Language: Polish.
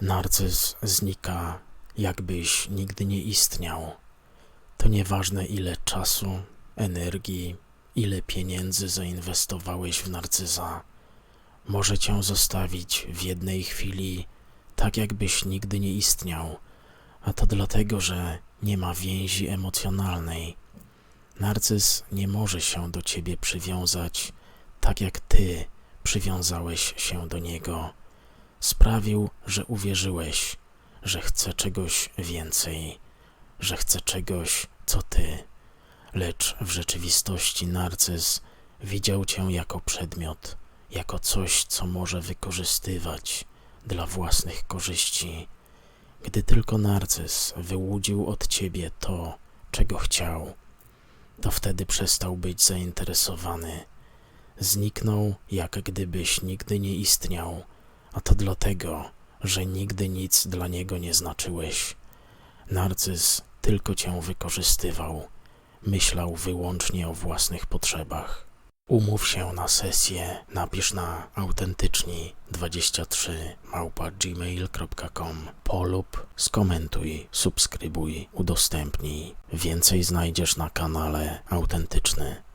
Narcyz znika, jakbyś nigdy nie istniał. To nieważne ile czasu, energii, ile pieniędzy zainwestowałeś w narcyza. Może cię zostawić w jednej chwili, tak jakbyś nigdy nie istniał, a to dlatego, że nie ma więzi emocjonalnej. Narcyz nie może się do ciebie przywiązać, tak jak ty przywiązałeś się do niego. Sprawił, że uwierzyłeś, że chce czegoś więcej, że chce czegoś, co ty. Lecz w rzeczywistości narcyz widział cię jako przedmiot, jako coś, co może wykorzystywać dla własnych korzyści. Gdy tylko narcyz wyłudził od ciebie to, czego chciał, to wtedy przestał być zainteresowany. Zniknął, jak gdybyś nigdy nie istniał, a to dlatego, że nigdy nic dla niego nie znaczyłeś. Narcyz tylko cię wykorzystywał, myślał wyłącznie o własnych potrzebach. Umów się na sesję, napisz na autentyczni 23 małpa gmail.com polub, skomentuj, subskrybuj, udostępnij. Więcej znajdziesz na kanale Autentyczny.